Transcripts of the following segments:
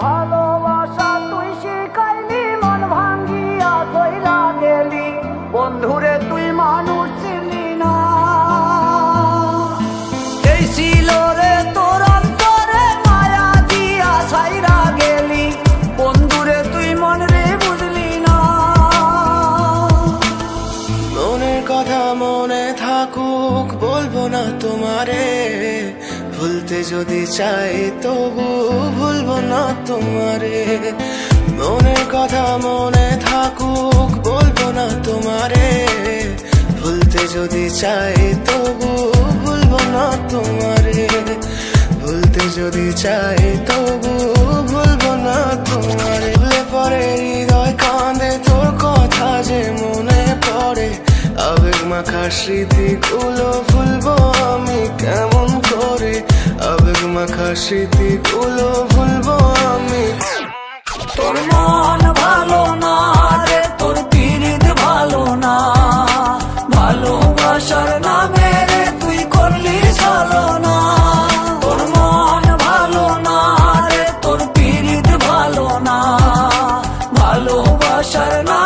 ভালোবাসা তুই শিখাইলি, মন ভাঙ্গিয়া তৈরা গেলি। বন্ধুরে, তুই মানুষ চিনলি না। এই ছিল রে দিয়া ছাইরা গেলি। বন্ধুরে, তুই মন রে বুঝলি না। মনের কথা মনে থাকুক, বলব না তোমারে। ভুলতে যদি চাই, তবু ভুলবো না তোমারে। মনের কথা মনে থাকুক, বলব না তোমারে। ভুলতে যদি চাই, তবু ভুলবো না তোমারে। ভুলতে যদি চাই, তবু ভুলবো না তোমারে। ভুলে পরে হৃদয় কাঁদে, তোর কথা যে মনে পড়ে। আবেগ মাখা স্মৃতিগুলো ভুলবো আমি কেমন করে আবেগ মাখা ভুলবো আমি। তোর মন ভালো না রে, তোর ভালো না। ভালোবাসার নামে তুই করলি চলো না তোর মন ভালো না রে, তোর পিরিত ভালো না। ভালোবাসার নামে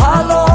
ভালো